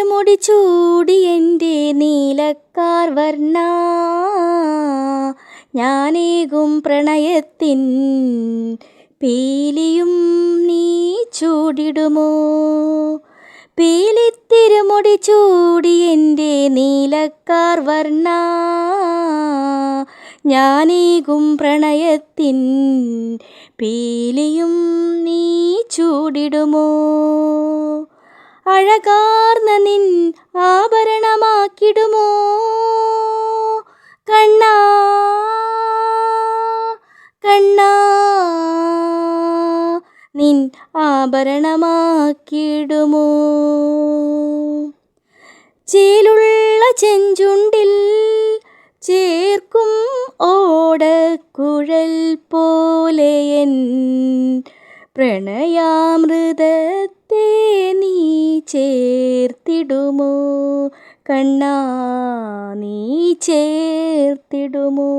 പീലിത്തിരുമുടി ചൂടി എന്റെ നീലക്കാർ വർണ. ഞാനേകും പ്രണയത്തിൻ പീലിയും നീ ചൂടിടുമോ? പീലിത്തിരുമുടി ചൂടി എന്റെ നീലക്കാർ വർണ. ഞാനേകും പ്രണയത്തിൻ പീലിയും നീ ചൂടിടുമോ? അഴകാർന്ന നിൻ ആഭരണമാക്കിടുമോ? കണ്ണാ കണ്ണാ നിൻ ആഭരണമാക്കിടുമോ? ചേലുള്ള ചെഞ്ചുണ്ടിൽ ചേർക്കും ഓടക്കുഴൽ പോലെയൻ പ്രണയാമൃതത്തെ നീ ചേർത്തിടുമോ? കണ്ണാ നീ ചേർത്തിടുമോ?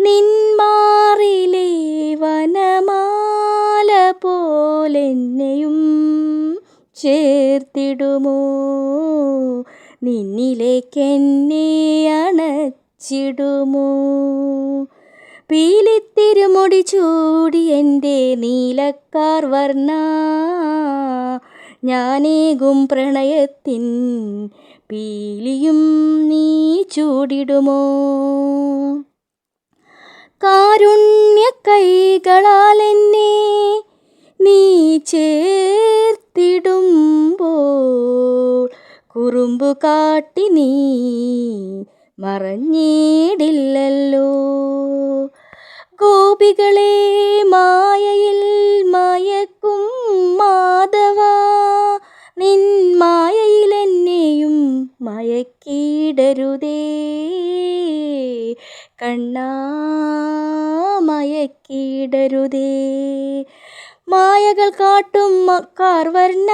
നിന്മാറിലെ വനമാല പോലെന്നെയും ചേർത്തിടുമോ? നിന്നിലേക്കെന്നെ അണച്ചിടുമോ? പീലിത്തിരുമുടി ചൂടി എന്റെ നീലക്കാർ വർണ. ഞാനേകും പ്രണയത്തിൻ പീലിയും നീ ചൂടിടുമോ? കാരുണ്യ കൈകളാൽ എന്നെ നീ ചേർത്തിടുമ്പോൾ കുറുമ്പു കാട്ടി നീ മറഞ്ഞിടില്ലല്ലോ. ഗോപികളെ മായയിൽ മയക്കും മാധവ. നിൻ മായയിലെന്നെയും മയക്കിടരുതേ. കണ്ണാ മയക്കിടരുതേ. മായകൾ കാട്ടും കാർവർണ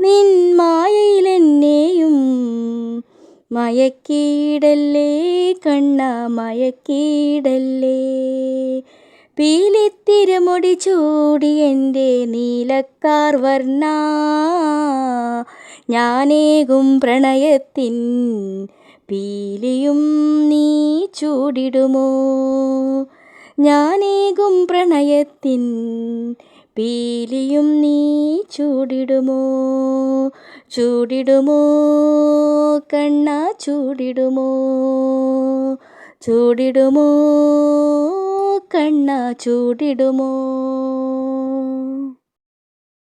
നിൻ മായയിലെന്നെയും മയക്കിടല്ലേ കണ്ണ മയക്കീടല്ലേ. പീലിത്തിരുമുടി ചൂടി എന്റെ നീലക്കാർ വർണ. ഞാനേകും പ്രണയത്തിൻ പീലിയും നീ ചൂടിടുമോ. ഞാനേകും പ്രണയത്തിൻ പീലിയും നീ ചൂടിടുമോ. ചൂടിടുമോ? കണ്ണ ചൂടിടുമോ? ചൂടിടുമോ? കണ്ണ ചൂടിടുമോ?